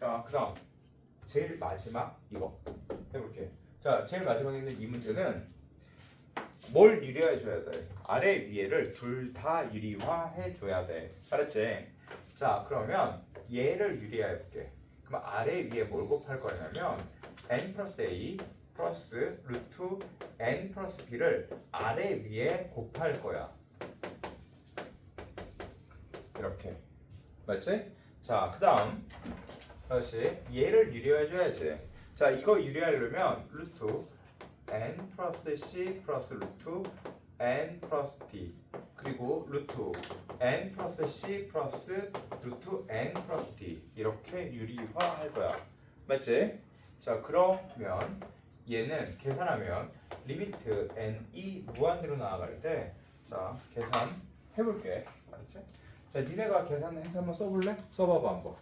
자, 그다음 제일 마지막 이거 해볼게. 자, 제일 마지막에 있는 이 문제는 뭘 유리화해 줘야 돼? 아래 위에를 둘 다 유리화해 줘야 돼. 알았지? 자, 그러면 얘를 유리화해 볼게. 그럼 아래 위에 뭘 곱할 거냐면 n 플러스 a 플러스 루트 n 플러스 b를 아래 위에 곱할 거야. 이렇게 맞지? 자, 그 다음 다시 얘를 유리화해 줘야지. 자, 이거 유리하려면 루트 n 플러스 c 플러스 루트 n 플러스 b 그리고 루트 n 플러스 c 플러스 루트 n 플러스 d 이렇게 유리화할 거야. 맞지? 자, 그러면 얘는 계산하면 리미트 n이 무한대로 나아갈 때 자, 계산 해볼게. 알았지? 자, 니네가 계산해서 한번 써볼래? 써봐봐 한번.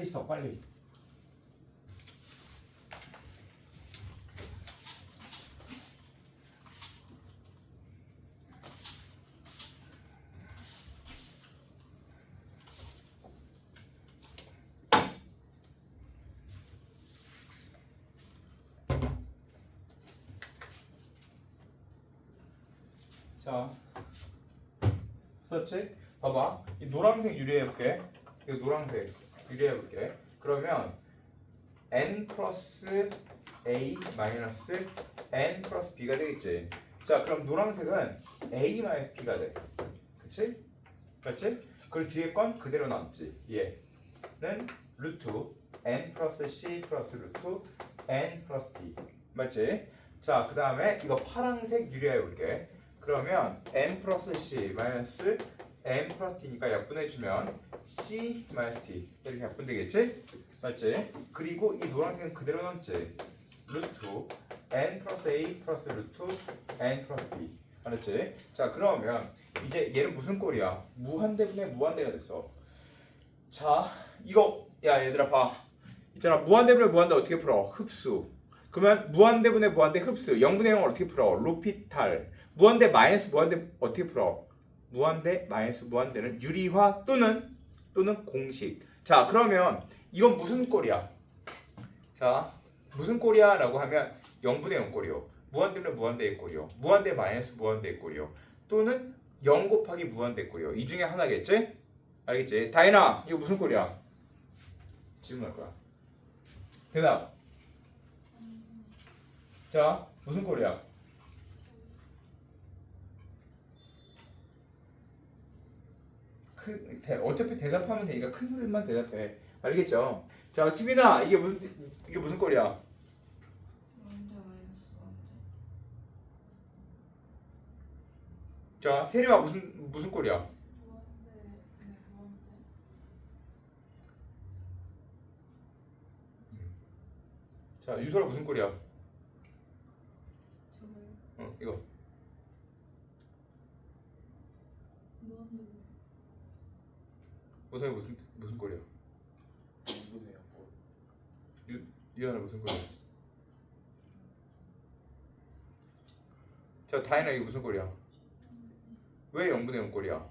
빨리 써, 빨리. 자, 썼지? 봐봐. 이 노란색 유리해 볼게. 이거 노란색 유리해 볼게. 그러면 n 플러스 a 마이너스 n 플러스 b가 되겠지. 자, 그럼 노란색은 a 마이너스 b가 돼. 그치? 맞지? 그리고 뒤에 건 그대로 남지. 얘는 루트 n 플러스 c 플러스 루트 n 플러스 b. 맞지? 자, 그 다음에 이거 파란색 유리해 볼게. 그러면 n 플러스 c 마이너스 n 플러스 t니까 약분해주면 c 마이너스 t 이렇게 약분되겠지? 맞지? 그리고 이 노란색은 그대로 남지 루트 n 플러스 a 플러스 루트 n 플러스 b 알았지? 자 그러면 이제 얘는 무슨 꼴이야? 무한대분의 무한대가 됐어 자 이거 야 얘들아 봐 있잖아 무한대분의 무한대 어떻게 풀어? 흡수 그러면 무한대분의 무한대 흡수 0분의 0을 어떻게 풀어? 로피탈 무한대 마이너스 무한대 어떻게 풀어? 무한대 마이너스 무한대는 유리화 또는 또는 공식. 자 그러면 이건 무슨 꼴이야? 자 무슨 꼴이야라고 하면 0분의 0 꼴이요. 무한대는 무한대의 꼴이요. 무한대 마이너스 무한대의 꼴이요. 또는 0 곱하기 무한대 꼴이요. 이 중에 하나겠지? 알겠지? 다이나 이거 무슨 꼴이야? 질문할 거야. 대답. 자 무슨 꼴이야? 큰 대, 어차피 대답하면 되니까 큰 소리만 대답해. 알겠죠? 자, 수빈아, 이게 무슨 이게 무슨 꼴이야? 자, 세리와 무슨 무슨 꼴이야? 자, 유솔아 무슨 꼴이야? 저걸 어, 이거 원대 우성이 무슨 무슨 꼴이야? 이분의 꼴. 유 유연아 무슨 꼴이야? 자, 다이나 이게 무슨 꼴이야? 왜 0분의 0 꼴이야?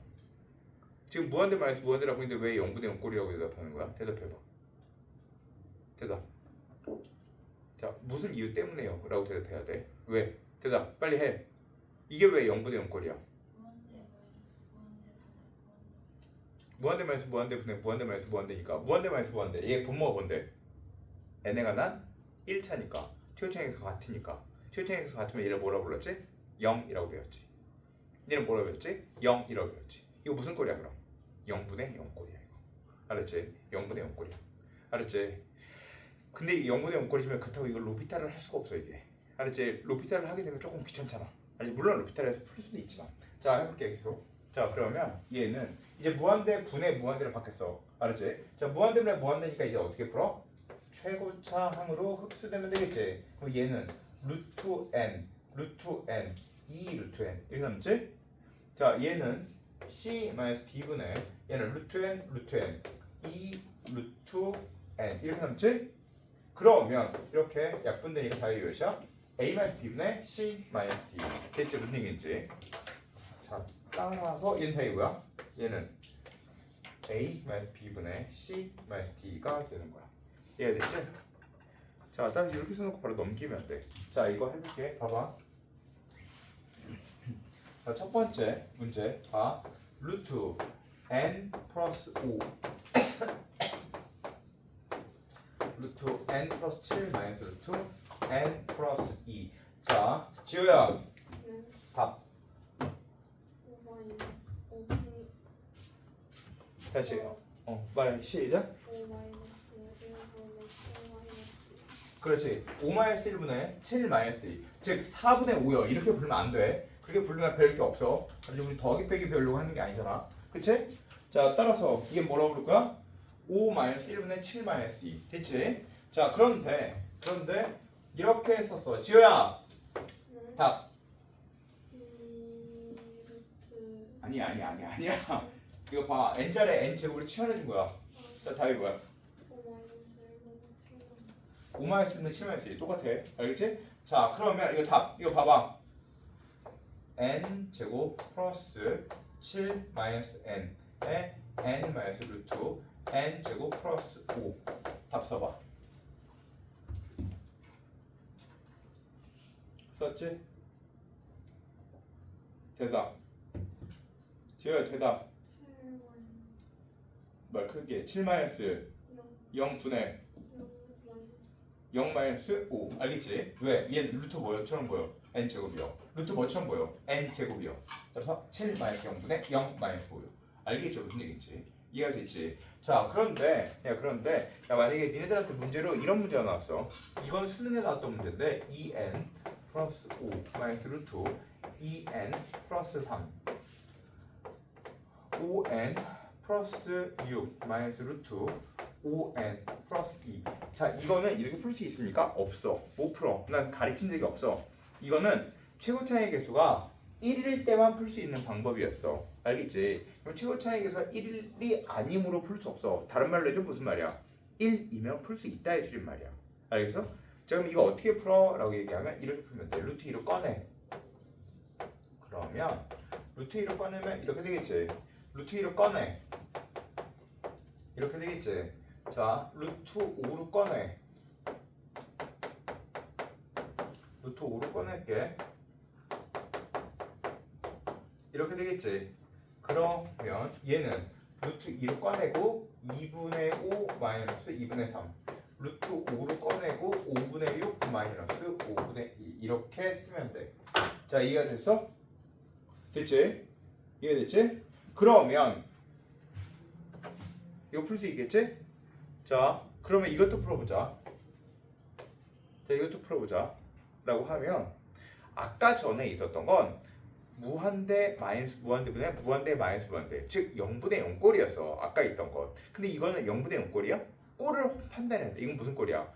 지금 무한대 마이너스 무한대라고 했는데 왜 0분의 0 꼴이라고 대답하는 거야? 대답해봐. 대답. 자, 무슨 이유 때문에요? 라고 대답해야 돼. 왜? 대답. 빨리 해. 이게 왜 0분의 0 꼴이야? 무한대 마이너스 무한대 분의 무한대 마이너스 무한대니까 무한대 마이너스 무한대 얘 분모가 뭔데? n에가 난 1차니까 최우차항에서 같으니까 최우차항에서 같으면 얘를 뭐라고 불렀지? 0이라고 배웠지 얘는 뭐라고 배웠지? 0이라고 배웠지 이거 무슨 꼴이야 그럼? 0분의 0 꼴이야 이거 알았지? 0분의 0 꼴이야 알았지? 근데 이 0분의 0 꼴이지만 그렇다고 이걸 로피탈을 할 수가 없어 이게 알았지? 로피탈을 하게 되면 조금 귀찮잖아 아니 물론 로피탈에서 풀 수도 있지만 자 해볼게 계속 자 그러면 얘는 이제 무한대 분의 무한대로 바뀌었어. 알았지? 자 무한대분의 무한대니까 이제 어떻게 풀어? 최고차 항으로 흡수되면 되겠지. 그럼 얘는 루트 n, 루트 n, 2 루트 n 이렇게 남지? 자 얘는 c 마이너스 d분의 얘는 루트 n, 루트 n, 2 루트 n 이렇게 남지? 그러면 이렇게 약분되니까 다이 몇이야? a 마이너스 b분의 c 마이너스 d 됐지 무슨 얘기인지 자 따라서 얘는 다이고요. 얘는 a 마이너스 b분의 c 마이너스 d가 되는 거야. 이해됐지? 자 따라서 이렇게 써놓고 바로 넘기면 돼 자 이거 해볼게. 봐봐. 자, 첫 번째 문제. 봐 루트 n 플러스 5 루트 n 플러스 7 마이너스 루트 n 플러스 2. 자, 지호야, 네. 답. 5 마이너스 5 플 다시. 어, 말해. 시작. 5 마이너스 1분의 7 마이너스 그렇지. 5 마이너스 1분의 7 마이너스 2. 즉, 4분의 5요. 이렇게 부르면 안 돼. 그렇게 부르면 별게 없어. 아니, 우리 더하기 빼기 별로 하는 게 아니잖아. 그치? 자, 따라서 이게 뭐라고 부를 거야? 5 마이너스 1분의 7 마이너스 2. 됐지? 자, 그런데, 그런데, 이렇게 했었어. 지호야, 네. 답. 2 루트 아니야, 아니야, 아니야, 아니야. 이거 봐. n자리에 n 제곱으로 치환해준 거야. 자, 답이 뭐야? 5 마이너스 1분의 7 마이너스 5 마이너스 1은 7 마이너스 1 똑같아. 알겠지? 자, 그러면 이거 답. 이거 봐봐. n 제곱 플러스 7 마이너스 n에 n 마이너스 루트 n 제곱 플러스 5. 답 써봐. 썼지? 대답. 지효야 대답. 7 마이너스 말 크게 7 마이너스 0 0 분의 0 마이너스 0 마이너스 5 알겠지? 왜? 얘 루트 뭐요처럼 보여? n 제곱이요. 루트 뭐처럼 보여? n 제곱이요. 따라서 7 마이너스 0분의 0 마이너스 5요. 알겠죠? 무슨 얘기인지 이해가 됐지? 자 그런데 야 그런데 야 만약에 니네들한테 문제로 이런 문제가 나왔어. 이건 수능에 나왔던 문제인데 2n 플러스 5 마이너스 루트 2n 플러스 3 5n 플러스 6 마이너스 루트 5n 플러스 2. 자, 이거는 이렇게 풀 수 있습니까? 없어. 못 풀어. 난 가르친 적이 없어. 이거는 최고 차이 개수가 1일 때만 풀 수 있는 방법이었어. 알겠지? 그럼 최고 차이 개수가 1이 아니므로 풀 수 없어. 다른 말로 해도 무슨 말이야? 1이면 풀 수 있다 해주는 말이야. 알겠어? 자, 그럼 이거 어떻게 풀어? 라고 얘기하면 이렇게 풀면 돼. 루트 2로 꺼내. 그러면 루트 2로 꺼내면 이렇게 되겠지. 루트 2로 꺼내. 이렇게 되겠지. 자, 루트 5로 꺼내. 루트 5로 꺼낼게. 이렇게 되겠지. 그러면 얘는 루트 2로 꺼내고 2분의 5 마이너스 2분의 3. 루트 5로 꺼내고 5분의 6 마이너스 5분의 2 이렇게 쓰면 돼. 자, 이해가 됐어? 됐지? 이해됐지? 그러면 이거 풀 수 있겠지? 자, 그러면 이것도 풀어보자. 자, 이것도 풀어보자. 라고 하면 아까 전에 있었던 건 무한대 마이너스 무한대분의 무한대 마이너스 무한대 즉 0분의 0꼴이었어 아까 있던 것 근데 이거는 0분의 0꼴이야? 꼴을 판단해야 돼 이건 무슨 꼴이야?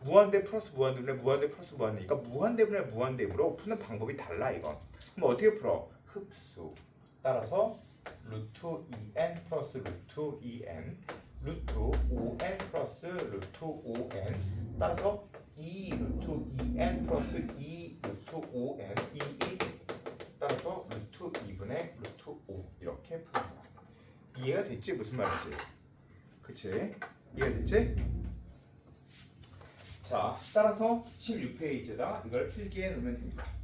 무한대 플러스 무한대분의 무한대 플러스 무한대 그러니까 무한대분의 무한대으로 푸는 방법이 달라 이건 그럼 어떻게 풀어? 흡수 따라서 루트 2n 플러스 루트 2n 루트 5n 플러스 루트 5n 따라서 2 루트 2n 플러스 2 루트 5n 2 2 따라서 루트 2분의 루트 5 이렇게 거야 이해가 됐지? 무슨 말인지 그치? 이해가 됐지? 자 따라서 16페이지에다가 이걸 필기해 놓으면 됩니다